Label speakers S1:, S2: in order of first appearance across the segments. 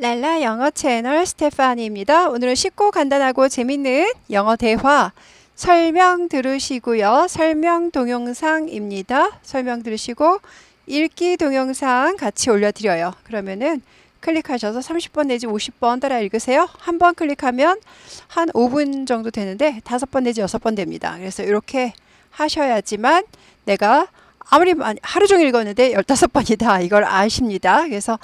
S1: 랄라 영어 채널 스테파니입니다. 오늘은 쉽고 간단하고 재밌는 영어 대화 설명 들으시고요. 설명 동영상입니다. 설명 들으시고 읽기 동영상 같이 올려드려요. 그러면은 클릭하셔서 30번 내지 50번 따라 읽으세요. 한 번 클릭하면 한 5분 정도 되는데 다섯 번 내지 여섯 번 됩니다. 그래서 이렇게 하셔야지만 내가 아무리 하루 종일 읽었는데 15번이다. 이걸 아십니다. 그래서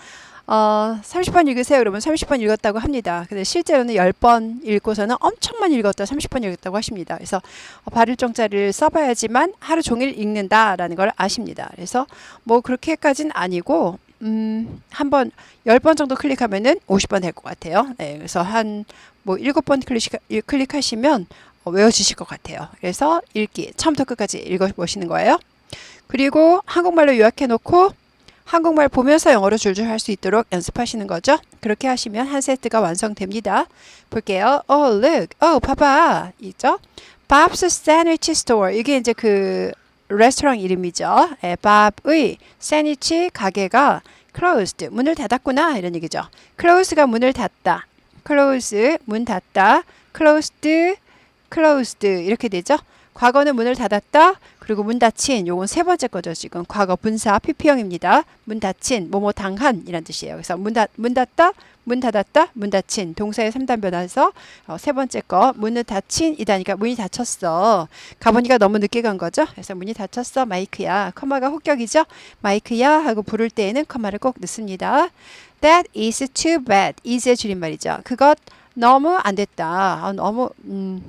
S1: 어, 30번 읽으세요. 그러면 30번 읽었다고 합니다. 근데 실제로는 10번 읽고서는 엄청 많이 읽었다, 30번 읽었다고 하십니다. 그래서 어, 발을 정자를 써봐야지만 하루 종일 읽는다라는 걸 아십니다. 그래서 뭐 그렇게까지는 아니고, 음, 한번 10번 정도 클릭하면은 50번 될 것 같아요. 네, 그래서 한 뭐 7번 클릭, 클릭하시면 어, 외워지실 것 같아요. 그래서 읽기, 처음부터 끝까지 읽어보시는 거예요. 그리고 한국말로 요약해 놓고 한국말 보면서 영어로 줄줄 할 수 있도록 연습하시는 거죠. 그렇게 하시면 한 세트가 완성됩니다. 볼게요. Oh, look. Oh, 봐봐. 있죠? Bob's Sandwich Store. 이게 이제 그 레스토랑 이름이죠. 예, 밥의 샌드위치 가게가 closed. 문을 닫았구나. 이런 얘기죠. close가 문을 닫다. close, 문 닫다. closed, closed. 이렇게 되죠. 과거는 문을 닫았다. 그리고 문 닫힌 요건 세 번째 거죠 지금 과거 분사 PP형입니다. 문 닫힌 뭐뭐 당한 이란 뜻이에요. 그래서 문, 닫, 문 닫다 문 닫았다 문 닫힌 동사의 3단 변화에서 어, 세 번째 거 문을 닫힌 이다니까 문이 닫혔어. 가보니까 너무 늦게 간 거죠. 그래서 문이 닫혔어 마이크야. 커마가 혹격이죠. 마이크야 하고 부를 때에는 커마를 꼭 넣습니다. That is too bad. is의 줄임말이죠. 그것 너무 안 됐다. 아, 너무 음,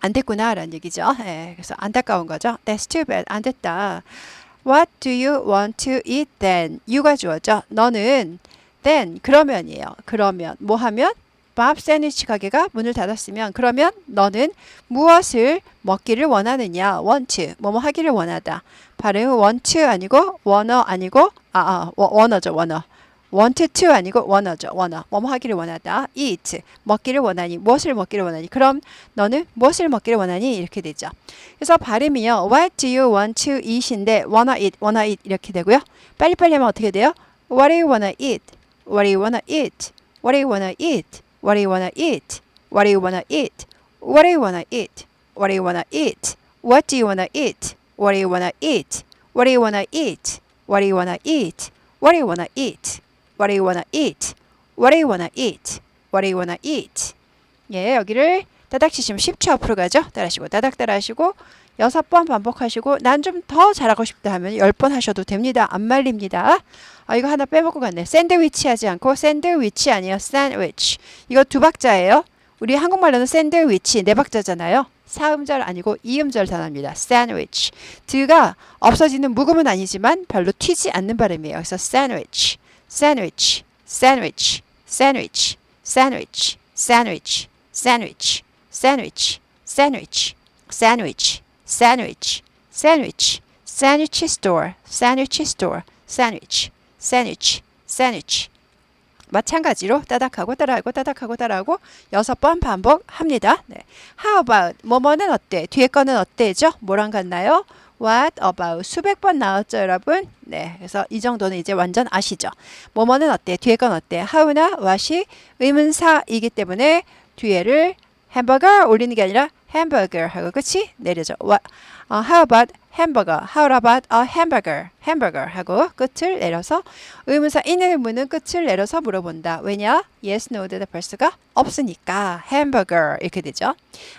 S1: 안 됐구나라는 얘기죠. 예, 그래서 안타까운 거죠. That's too bad. 안 됐다. What do you want to eat then? you가 주어져. 너는 then 그러면이에요. 그러면 뭐 하면 밥 샌드위치 가게가 문을 닫았으면 그러면 너는 무엇을 먹기를 원하느냐? want 뭐뭐 하기를 원하다. 발음은 want 아니고 wanna 아니고 아, 아 원어죠 원어. Want to 아니고 원어죠. 원어. 뭐뭐 하기를 원하다. eat. 먹기를 원하니. 무엇을 먹기를 원하니. 그럼 너는 무엇을 먹기를 원하니? 이렇게 되죠. 그래서 발음이요. What do you want to eat인데 wanna eat, wanna eat 이렇게 되고요. 빨리빨리 하면 어떻게 돼요? What do you wanna eat? What do you wanna eat? What do you wanna eat? What do you wanna eat? What do you wanna eat? What do you wanna eat? What do you wanna eat? What do you wanna eat? What do you wanna eat? What do you wanna eat? What do you wanna eat? What do you wanna eat? What do you wanna eat? What do you wanna eat? What do you wanna eat? 예, 여기를 따닥 치시면 10초 앞으로 가죠. 따라하시고 따닥 따라하시고 여섯 번 반복하시고 난 좀 더 잘하고 싶다 하면 열 번 하셔도 됩니다. 안 말립니다. 아, 이거 하나 빼먹고 갔네. 샌드위치 하지 않고 샌드위치 아니에요. 샌드위치. 이거 두 박자예요. 우리 한국말로는 샌드위치 네 박자잖아요. 사음절 아니고 이음절 단어입니다. 샌드위치. 드가 없어지는 묵음은 아니지만 별로 튀지 않는 발음이에요. 그래서 샌드위치. Sandwich, sandwich, sandwich, sandwich, sandwich, sandwich, sandwich, sandwich, sandwich, sandwich, sandwich, sandwich store, sandwich store, sandwich, sandwich, sandwich. 마찬가지로 따닥하고 따라하고 따닥하고 따라하고 여섯 번 반복합니다. 네. How about 뭐뭐는 어때? 뒤에 거는 어때죠? 뭐랑 같나요? What about 수백 번 나왔죠, 여러분? 네, 그래서 이 정도는 이제 완전 아시죠? 뭐뭐는 어때? 뒤에 건 어때? how나 what이 의문사이기 때문에 뒤에를 햄버거 올리는 게 아니라 햄버거 하고 그치? 내려줘. What, uh, how about hamburger? How about a hamburger? hamburger 하고 끝을 내려서 의문사 인의 의문은 끝을 내려서 물어본다. 왜냐? Yes, no, 대답할수가 없으니까 hamburger 이렇게 되죠.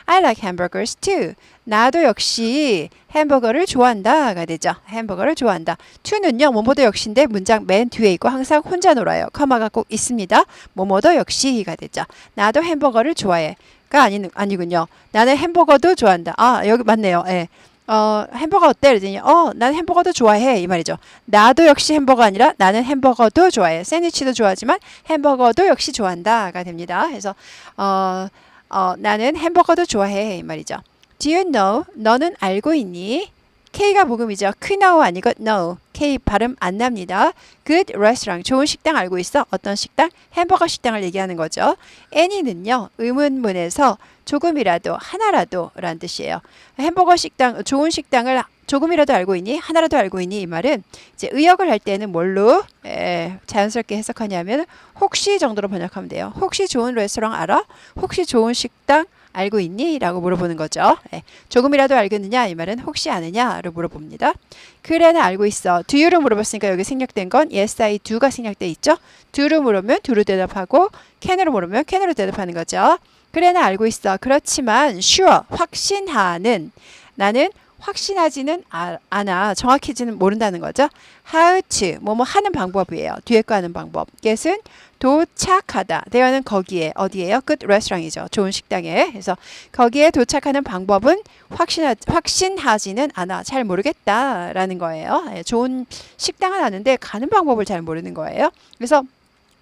S1: I like hamburgers too. 나도 역시 햄버거를 좋아한다가 되죠. 햄버거를 좋아한다. to는요, 뭐뭐도 역시인데 문장 맨 뒤에 있고 항상 혼자 놀아요. 커마가 꼭 있습니다. 뭐뭐도 역시가 되죠. 나도 햄버거를 좋아해. 가 아니, 아니군요. 나는 햄버거도 좋아한다. 아, 여기 맞네요. 예. 어, 햄버거 어때? 그랬더니, 어, 나는 햄버거도 좋아해. 이 말이죠. 나도 역시 햄버거 아니라 나는 햄버거도 좋아해. 샌드위치도 좋아하지만 햄버거도 역시 좋아한다가 됩니다. 그래서, 어, 어, 나는 햄버거도 좋아해. 이 말이죠. Do you know? 너는 알고 있니? K가 복음이죠. 크나우 아니고 no. K 발음 안 납니다. Good restaurant. 좋은 식당 알고 있어? 어떤 식당? 햄버거 식당을 얘기하는 거죠. any는요. 의문문에서 조금이라도 하나라도 라는 뜻이에요. 햄버거 식당 좋은 식당을 조금이라도 알고 있니? 하나라도 알고 있니? 이 말은 이제 의역을 할 때는 뭘로 에, 자연스럽게 해석하냐면 혹시 정도로 번역하면 돼요. 혹시 좋은 레스토랑 알아? 혹시 좋은 식당 알고 있니? 라고 물어보는 거죠. 예, 조금이라도 알겠느냐? 이 말은 혹시 아느냐를 물어봅니다. 그래 나 알고 있어. do you를 물어봤으니까 여기 생략된 건 yes, I do가 생략돼 있죠. do를 물으면 do로 대답하고 can으로 물으면 can으로 대답하는 거죠. 그래 나 알고 있어. 그렇지만 sure 확신하는 나는 확신하지는 아- 않아. 정확히지는 모른다는 거죠. how to 뭐뭐 하는 방법이에요. 뒤에 거 하는 방법. get은 도착하다. 대화는 거기에 어디에요? 끝 레스토랑이죠. 좋은 식당에. 그래서 거기에 도착하는 방법은 확신하, 확신하지는 않아. 잘 모르겠다라는 거예요. 예, 좋은 식당은 아는데 가는 방법을 잘 모르는 거예요. 그래서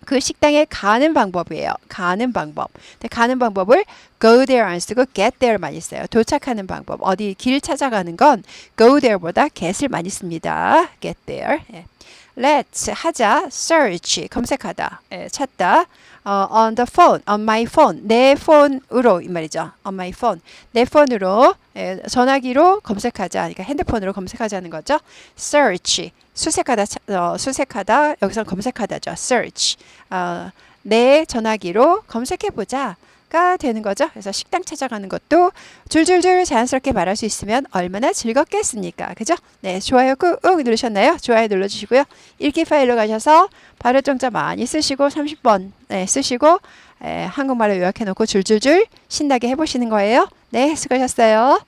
S1: 그 식당에 가는 방법이에요. 가는 방법. 가는 방법을 go there 안 쓰고 get there 많이 써요. 도착하는 방법. 어디 길 찾아가는 건 go there보다 get을 많이 씁니다. get there. 예. Let's 하자 search 검색하다 예, 찾다 어, on the phone on my phone 내 폰으로 이 말이죠. on my phone 내 폰으로 예, 전화기로 검색하자. 그러니까 핸드폰으로 검색하자는 거죠. search 수색하다 차- 어, 수색하다 여기서 검색하다죠. search 어, 내 전화기로 검색해 보자 가 되는 거죠. 그래서 식당 찾아가는 것도 줄줄줄 자연스럽게 말할 수 있으면 얼마나 즐겁겠습니까? 그죠? 네 좋아요 꾹 누르셨나요? 좋아요 눌러주시고요. 읽기 파일로 가셔서 발음 정자 많이 쓰시고 30번 네, 쓰시고 에, 한국말로 요약해 놓고 줄줄줄 신나게 해보시는 거예요. 네 수고하셨어요